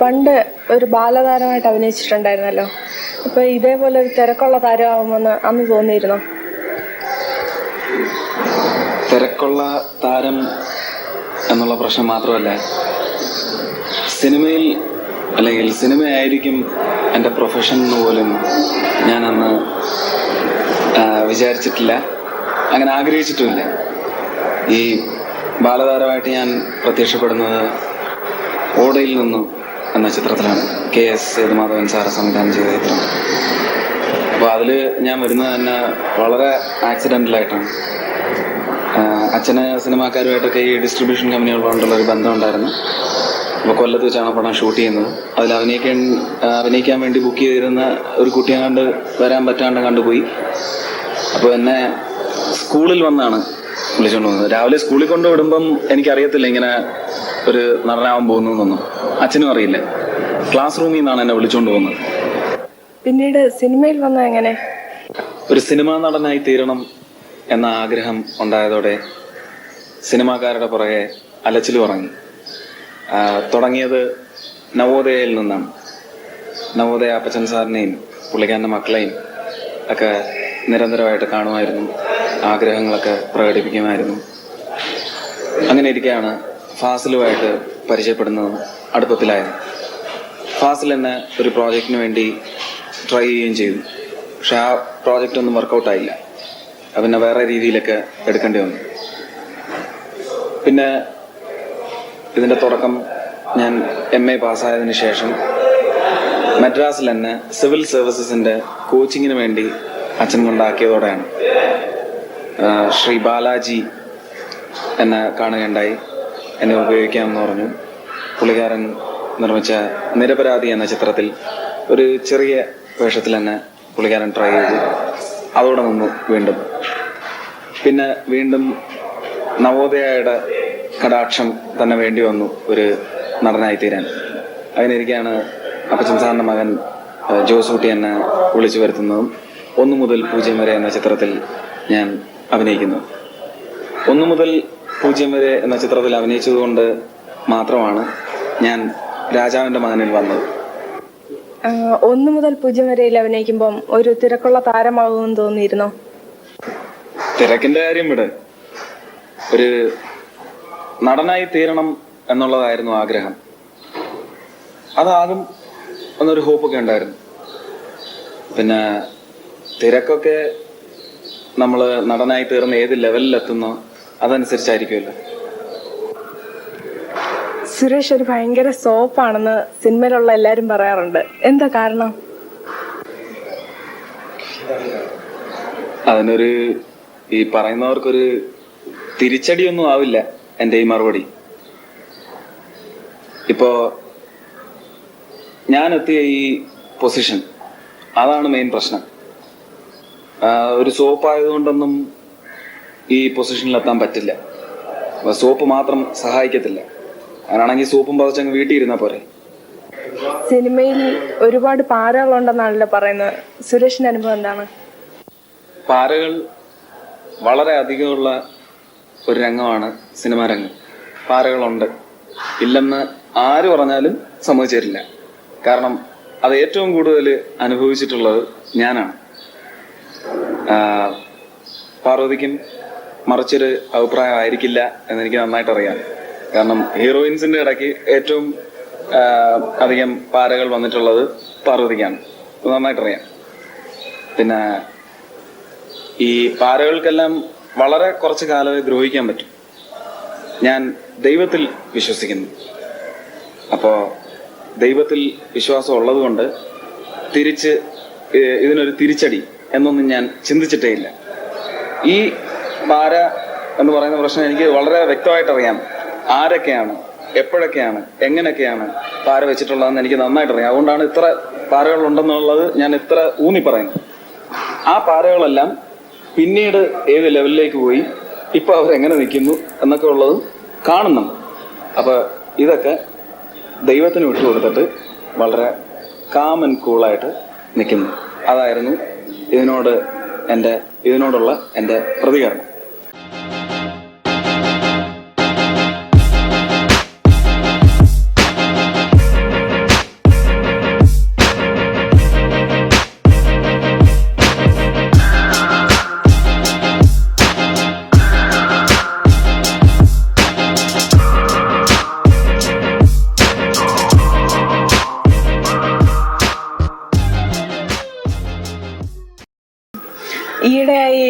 പണ്ട് ഒരു ബാലതാരമായിട്ട് അഭിനയിച്ചിട്ടുണ്ടായിരുന്നല്ലോ. അപ്പൊ ഇതേപോലെ ഒരു തിരക്കുള്ള താരമാവുമെന്ന് അന്ന് തോന്നിയിരുന്നോ? തിരക്കുള്ള താരം എന്നുള്ള പ്രശ്നം മാത്രമല്ല. സിനിമയിൽ അല്ലെങ്കിൽ സിനിമയായിരിക്കും എന്റെ പ്രൊഫഷൻ എന്ന് പോലും ഞാനന്ന് വിചാരിച്ചിട്ടില്ല. അങ്ങനെ ആഗ്രഹിച്ചിട്ടുമില്ല. ഈ ബാലതാരമായിട്ട് ഞാൻ പ്രത്യക്ഷപ്പെടുന്നത് ഓടയിൽ നിന്നും എന്ന ചിത്രത്തിലാണ് കെ എസ് സേതുമാധവൻ സാറ് സംവിധാനം ചെയ്ത ചിത്രം. അപ്പോൾ അതിൽ ഞാൻ വരുന്നത് തന്നെ വളരെ ആക്സിഡന്റലായിട്ടാണ് അച്ഛന് സിനിമാക്കാരുമായിട്ടൊക്കെ ഈ ഡിസ്ട്രിബ്യൂഷൻ കമ്പനികളുമായിട്ടുള്ള ഒരു ബന്ധം ഉണ്ടായിരുന്നു അപ്പോൾ കൊല്ലത്ത് വെച്ചാണ് പടം ഷൂട്ട് ചെയ്യുന്നത്. അതിൽ അഭിനയിക്കാൻ അഭിനയിക്കാൻ വേണ്ടി ബുക്ക് ചെയ്തിരുന്ന ഒരു കുട്ടിയെ കണ്ട് വരാൻ പറ്റാണ്ട് കണ്ടുപോയി. അപ്പോൾ എന്നെ സ്കൂളിൽ വന്നാണ് വിളിച്ചുകൊണ്ട് പോകുന്നത് രാവിലെ സ്കൂളിൽ കൊണ്ട് വിടുമ്പം എനിക്കറിയത്തില്ല ഇങ്ങനെ ഒരു നടനാവാൻ പോകുന്നു എന്നൊന്നും അച്ഛനും അറിയില്ല. ക്ലാസ് റൂമിൽ നിന്നാണ് എന്നെ വിളിച്ചുകൊണ്ട് പോകുന്നത്. പിന്നീട് സിനിമയിൽ വന്ന എങ്ങനെ? ഒരു സിനിമാ നടനായി തീരണം എന്ന ആഗ്രഹം ഉണ്ടായതോടെ സിനിമാക്കാരുടെ പുറകെ അലച്ചിൽ പറഞ്ഞു തുടങ്ങിയത് നവോദയയിൽ നിന്നാണ്. നവോദയ അപ്പച്ചൻ സാറിനെയും പുള്ളിക്കാരന്റെ മക്കളെയും ഒക്കെ നിരന്തരമായിട്ട് കാണുമായിരുന്നു. ആഗ്രഹങ്ങളൊക്കെ പ്രകടിപ്പിക്കുമായിരുന്നു. അങ്ങനെ ഇരിക്കെയാണ് ഫാസിലുമായിട്ട് പരിചയപ്പെടുന്നത് അടുപ്പത്തിലായിരുന്നു. ഫാസിൽ എന്നെ ഒരു പ്രോജക്റ്റിന് വേണ്ടി ട്രൈ ചെയ്യുകയും ചെയ്തു. പക്ഷെ ആ പ്രോജക്റ്റ് ഒന്നും വർക്കൗട്ട് ആയില്ല. പിന്നെ വേറെ രീതിയിലൊക്കെ എടുക്കേണ്ടി വന്നു. പിന്നെ ഇതിന്റെ തുടക്കം ഞാൻ എം എ പാസ്സായതിനു ശേഷം മദ്രാസിൽ തന്നെ സിവിൽ സർവീസസിന്റെ കോച്ചിങ്ങിന് വേണ്ടി അച്ഛൻ കൊണ്ടാക്കിയതോടെയാണ് ശ്രീ ബാലാജി എന്നെ കാണുകയുണ്ടായി. എന്നെ ഉപയോഗിക്കാമെന്ന് പറഞ്ഞു. പുള്ളിക്കാരൻ നിർമ്മിച്ച നിരപരാധി എന്ന ചിത്രത്തിൽ ഒരു ചെറിയ വേഷത്തിൽ തന്നെ പുള്ളിക്കാരൻ ട്രൈ ചെയ്തു. അതോടെ നിന്നു വീണ്ടും. പിന്നെ വീണ്ടും നവോദയയുടെ കടാക്ഷം തന്നെ വേണ്ടി വന്നു ഒരു നടനായി തീരാൻ. അതിനിരിക്കെയാണ് അപ്പച്ചൻ സാറിന്റെ മകൻ ജോസ് ജോസൂട്ടി എന്നെ വിളിച്ചു വരുത്തുന്നതും ഒന്നു മുതൽ പൂജ്യം വരെ എന്ന ചിത്രത്തിൽ ഞാൻ അഭിനയിക്കുന്നു. ഒന്നു മുതൽ പൂജ്യം വരെ എന്ന ചിത്രത്തിൽ അഭിനയിച്ചതുകൊണ്ട് മാത്രമാണ് ഞാൻ രാജാവിന്റെ മകനിൽ വന്നത്. ഒന്ന് മുതൽ പൂജ്യം വരെയിൽ അഭിനയിക്കുമ്പം ഒരു തിരക്കുള്ള താരമാകുമെന്ന് തോന്നിയിരുന്നോ? തിരക്കിന്റെ കാര്യം ഇവിടെ. ഒരു നടനായി തീരണം എന്നുള്ളതായിരുന്നു ആഗ്രഹം. അതാകും എന്നൊരു ഹോപ്പൊക്കെ ഉണ്ടായിരുന്നു. പിന്നെ തിരക്കൊക്കെ നമ്മൾ നടനായി തീർന്ന് ഏത് ലെവലിലെത്തുന്നോ അതനുസരിച്ചായിരിക്കുമല്ലോ. സുരേഷ് ഒരു ഭയങ്കര സോപ്പാണെന്ന് സിനിമയിലുള്ള എല്ലാരും പറയാറുണ്ട്. എന്താ കാരണം? അതിനൊരു ഈ പറയുന്നവർക്കൊരു തിരിച്ചടിയൊന്നും ആവില്ല എന്റെ ഈ മറുപടി. ഇപ്പോ ഞാൻ എത്തിയ ഈ പൊസിഷൻ അതാണ് മെയിൻ പ്രശ്നം. ഒരു സോപ്പ് ആയതുകൊണ്ടൊന്നും ഈ പൊസിഷനിലെത്താൻ പറ്റില്ല. സോപ്പ് മാത്രം സഹായിക്കത്തില്ല. അങ്ങനാണെങ്കിൽ സോപ്പും പതച്ചങ്ങ് വീട്ടിൽ ഇരുന്നാൽ പോരെ. സിനിമയിൽ ഒരുപാട് പാരകളുണ്ടെന്നാണല്ലോ പറയുന്നത്. സുരേഷിന്റെ അനുഭവം എന്താണ്? പാരകൾ വളരെ അധികമുള്ള ഒരു രംഗമാണ് സിനിമാ രംഗം. പാരകളുണ്ട്. ഇല്ലെന്ന് ആര് പറഞ്ഞാലും സമ്മതിച്ചേരില്ല കാരണം അത് ഏറ്റവും കൂടുതൽ അനുഭവിച്ചിട്ടുള്ളത് ഞാനാണ്. പാർവതിക്കും മറിച്ചൊരു അഭിപ്രായം ആയിരിക്കില്ല എന്ന് എനിക്ക് നന്നായിട്ട് അറിയാം കാരണം ഹീറോയിൻസിന്റെ ഇടയ്ക്ക് ഏറ്റവും അധികം പാരകൾ വന്നിട്ടുള്ളത് പാർവതിക്കാണ്. നന്നായിട്ട് അറിയാം പിന്നെ ഈ പാരകൾക്കെല്ലാം വളരെ കുറച്ച് കാലമേ ദ്രോഹിക്കാൻ പറ്റും. ഞാൻ ദൈവത്തിൽ വിശ്വസിക്കുന്നു. അപ്പോൾ ദൈവത്തിൽ വിശ്വാസം ഉള്ളതുകൊണ്ട് തിരിച്ച് ഇതിനൊരു തിരിച്ചടി എന്നൊന്നും ഞാൻ ചിന്തിച്ചിട്ടേ ഇല്ല. ഈ പാര എന്ന് പറയുന്ന പ്രശ്നം എനിക്ക് വളരെ വ്യക്തമായിട്ട് അറിയാം ആരൊക്കെയാണ്? എപ്പോഴൊക്കെയാണ്? എങ്ങനെയൊക്കെയാണ് പാര വെച്ചിട്ടുള്ളതെന്ന് എനിക്ക് നന്നായിട്ട് അറിയാം അതുകൊണ്ടാണ് ഇത്ര പാരകൾ ഉണ്ടെന്നുള്ളത് ഞാൻ ഇത്ര ഊന്നി പറയുന്നത് ആ പാരകളെല്ലാം പിന്നീട് ഏത് ലെവലിലേക്ക് പോയി ഇപ്പൊ അവരെങ്ങനെ നിൽക്കുന്നു എന്നൊക്കെ ഉള്ളത് കാണുന്നുണ്ട് അപ്പൊ ഇതൊക്കെ ദൈവത്തിന് വിട്ടുകൊടുത്തിട്ട് വളരെ കാം ആൻഡ് കൂളായിട്ട് നിൽക്കുന്നു. അതായിരുന്നു ഇതിനോട് എന്റെ ഇതിനോടുള്ള എന്റെ പ്രതികരണം.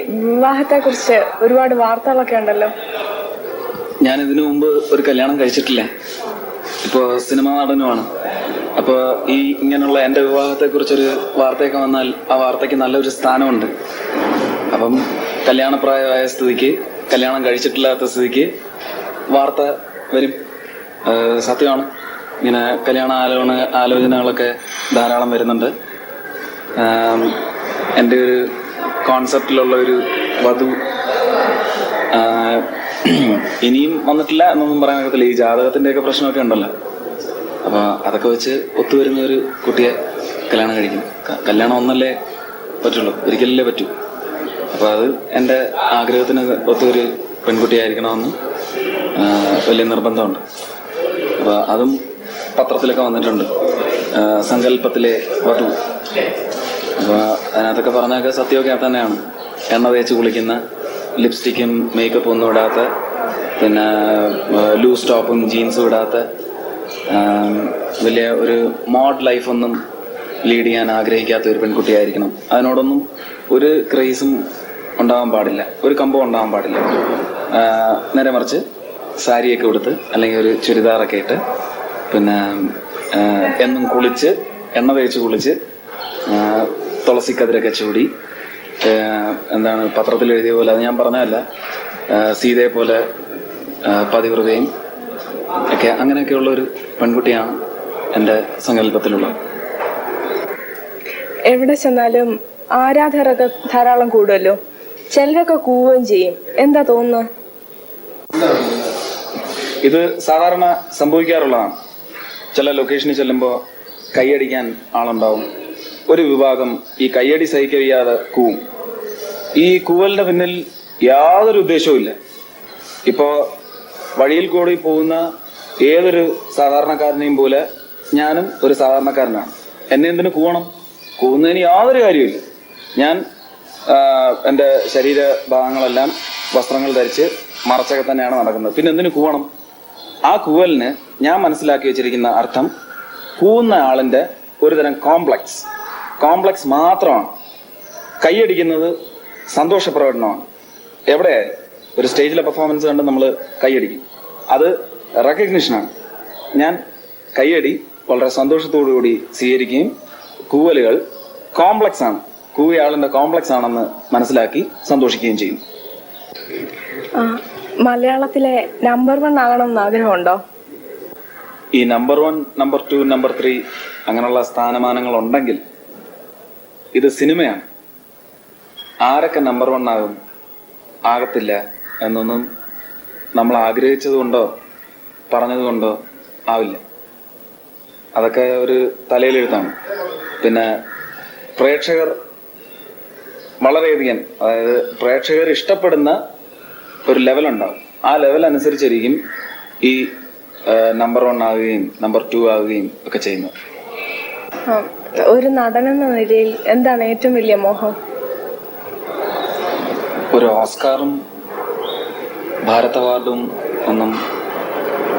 വിവാഹത്തെ കുറിച്ച് ഒരുപാട് വാർത്തകളൊക്കെ ഉണ്ടല്ലോ. ഞാൻ ഇതിനു മുമ്പ് ഒരു കല്യാണം കഴിച്ചിട്ടില്ല. ഇപ്പോൾ സിനിമാ നടനുമാണ്. അപ്പോൾ ഈ ഇങ്ങനെയുള്ള എന്റെ വിവാഹത്തെക്കുറിച്ചൊരു വാർത്തയൊക്കെ വന്നാൽ ആ വാർത്തയ്ക്ക് നല്ലൊരു സ്ഥാനമുണ്ട്. അപ്പം കല്യാണപ്രായമായ സ്ഥിതിക്ക് കല്യാണം കഴിച്ചിട്ടില്ലാത്ത സ്ഥിതിക്ക് വാർത്ത വരും. സത്യമാണ്. ഇങ്ങനെ കല്യാണ ആലോചന ആലോചനകളൊക്കെ ധാരാളം വരുന്നുണ്ട്. എന്റെ ഒരു കോൺസെപ്റ്റിലുള്ള ഒരു വധു. ഇനിയും വന്നിട്ടില്ല എന്നൊന്നും പറയാൻ പറ്റത്തില്ല ഈ ജാതകത്തിന്റെ ഒക്കെ പ്രശ്നമൊക്കെ ഉണ്ടല്ലോ. അപ്പൊ അതൊക്കെ വെച്ച് ഒത്തുവരുന്ന ഒരു കുട്ടിയെ കല്യാണം കഴിക്കും. കല്യാണം ഒന്നല്ലേ പറ്റുള്ളൂ. ഒരിക്കലല്ലേ പറ്റൂ. അപ്പൊ അത് എന്റെ ആഗ്രഹത്തിന് ഒത്തൊരു പെൺകുട്ടിയായിരിക്കണമെന്ന് വലിയ നിർബന്ധമുണ്ട്. അപ്പൊ അതും പത്രത്തിലൊക്കെ വന്നിട്ടുണ്ട്. സങ്കല്പത്തിലെ വധു. അപ്പൊ അതിനകത്തൊക്കെ പറഞ്ഞൊക്കെ സത്യമൊക്കെ തന്നെയാണ്. എണ്ണ തേച്ച് കുളിക്കുന്ന ലിപ്സ്റ്റിക്കും മേക്കപ്പും ഒന്നും ഇടാത്ത പിന്നെ ലൂസ് ടോപ്പും ജീൻസും ഇടാത്ത വലിയ ഒരു മോഡ് ലൈഫൊന്നും ലീഡ് ചെയ്യാൻ ആഗ്രഹിക്കാത്ത ഒരു പെൺകുട്ടിയായിരിക്കണം. അതിനോടൊന്നും ഒരു ക്രേസും ഉണ്ടാവാൻ പാടില്ല. ഒരു കമ്പം ഉണ്ടാവാൻ പാടില്ല. നേരെ മറിച്ച് സാരിയൊക്കെ ഉടുത്ത് അല്ലെങ്കിൽ ഒരു ചുരിദാറൊക്കെ ഇട്ട് പിന്നെ എന്നും കുളിച്ച് എണ്ണ തേച്ച് കുളിച്ച് തുളസിക്കതിരൊക്കെ ചൂടി ആ, എന്താണ് പത്രത്തിൽ എഴുതിയ പോലെ അത് ഞാൻ പറഞ്ഞതല്ല. സീതയെ പോലെ പതിവൃതയും ഒക്കെ അങ്ങനെയൊക്കെയുള്ള ഒരു പെൺകുട്ടിയാണ് എന്റെ സങ്കല്പത്തിലുള്ളത് എവിടെ ചെന്നാലും ആരാധകരൊക്കെ ധാരാളം കൂടുമല്ലോ ചിലരൊക്കെ കൂവുകയും ചെയ്യും. എന്താ തോന്നുന്നത് ഇത് സാധാരണ സംഭവിക്കാറുള്ളതാണ്. ചില ലൊക്കേഷനിൽ ചെല്ലുമ്പോൾ കൈയടിക്കാൻ ആളുണ്ടാവും. ഒരു വിഭാഗം ഈ കയ്യടി സഹിക്കറിയാതെ കൂവും. ഈ കൂവലിന്റെ പിന്നിൽ യാതൊരു ഉദ്ദേശവും ഇല്ല. ഇപ്പോ വഴിയിൽ കൂടി പോകുന്ന ഏതൊരു സാധാരണക്കാരനെയും പോലെ ഞാനും ഒരു സാധാരണക്കാരനാണ്. എന്നെ എന്തിനു കൂവണം? കൂവുന്നതിന് യാതൊരു കാര്യമില്ല ഞാൻ എന്റെ ശരീര ഭാഗങ്ങളെല്ലാം വസ്ത്രങ്ങൾ ധരിച്ച് മറച്ചൊക്കെ തന്നെയാണ് നടക്കുന്നത്. പിന്നെ എന്തിനു കൂവണം? ആ കൂവലിന് ഞാൻ മനസ്സിലാക്കി വെച്ചിരിക്കുന്ന അർത്ഥം കൂവുന്ന ആളിന്റെ ഒരുതരം കോംപ്ലക്സ് കോംപ്ലക്സ് മാത്രമാണ്. കൈയടിക്കുന്നത് സന്തോഷ പ്രകടനമാണ് എവിടെ? ഒരു സ്റ്റേജിലെ പെർഫോമൻസ് കണ്ട് നമ്മൾ കൈയടിക്കും. അത് റെക്കഗ്നിഷനാണ് ഞാൻ കൈയടി വളരെ സന്തോഷത്തോടു കൂടി സ്വീകരിക്കുകയും കൂവലുകൾ കോംപ്ലക്സ് ആണ്. കൂവിയാളിന്റെ കോംപ്ലക്സ് ആണെന്ന് മനസ്സിലാക്കി സന്തോഷിക്കുകയും ചെയ്യും. മലയാളത്തിലെ നമ്പർ വൺ ആകണം എന്ന് ആഗ്രഹമുണ്ടോ? ഈ number one number two number three അങ്ങനെയുള്ള സ്ഥാനമാനങ്ങൾ ഉണ്ടെങ്കിൽ ഇത് സിനിമയാണ്. ആരൊക്കെ നമ്പർ വൺ ആകും? ആകത്തില്ല എന്നൊന്നും നമ്മൾ ആഗ്രഹിച്ചതുകൊണ്ടോ പറഞ്ഞതുകൊണ്ടോ ആവില്ല. അതൊക്കെ ഒരു തലയിലെഴുത്താണ്. പിന്നെ പ്രേക്ഷകർ വളരെയധികം അതായത് പ്രേക്ഷകർ ഇഷ്ടപ്പെടുന്ന ഒരു ലെവൽ ഉണ്ടാവും. ആ ലെവൽ അനുസരിച്ചിരിക്കും ഈ നമ്പർ വൺ ആവുകയും നമ്പർ ടു ആവുകയും ഒക്കെ ചെയ്യുന്നത്. ആ, നടൻ എന്ന നിലയിൽ എന്താണ് ഏറ്റവും വലിയ മോഹം? ഒരു ഓസ്കാറും ഭാരത് അവാർഡും ഒന്നും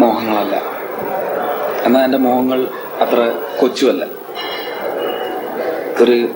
മോഹങ്ങളല്ല. എന്നാൽ എന്റെ മോഹങ്ങൾ അത്ര കൊച്ചുമല്ല. ഒരു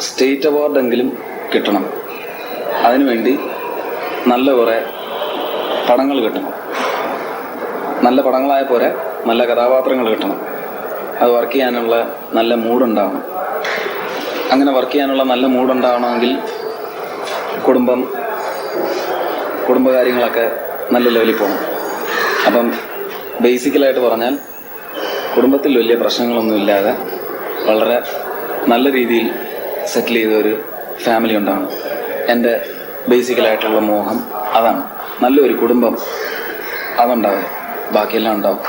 സ്റ്റേറ്റ് അവാർഡെങ്കിലും കിട്ടണം. അതിനുവേണ്ടി നല്ല കുറേ പടങ്ങൾ കിട്ടണം. നല്ല പടങ്ങളായ പോലെ നല്ല കഥാപാത്രങ്ങൾ കിട്ടണം. അത് വർക്ക് ചെയ്യാനുള്ള നല്ല മൂഡുണ്ടാവണം അങ്ങനെ വർക്ക് ചെയ്യാനുള്ള നല്ല മൂഡുണ്ടാവണമെങ്കിൽ കുടുംബം കുടുംബകാര്യങ്ങളൊക്കെ നല്ല ലെവലിൽ പോകണം. അപ്പം ബേസിക്കലായിട്ട് പറഞ്ഞാൽ കുടുംബത്തിൽ വലിയ പ്രശ്നങ്ങളൊന്നുമില്ലാതെ വളരെ നല്ല രീതിയിൽ സെറ്റിൽ ചെയ്ത ഒരു ഫാമിലി ഉണ്ടാവണം. എന്റെ ബേസിക്കലായിട്ടുള്ള മോഹം അതാണ്. നല്ലൊരു കുടുംബം അതുണ്ടാവും. ബാക്കിയെല്ലാം ഉണ്ടാവും.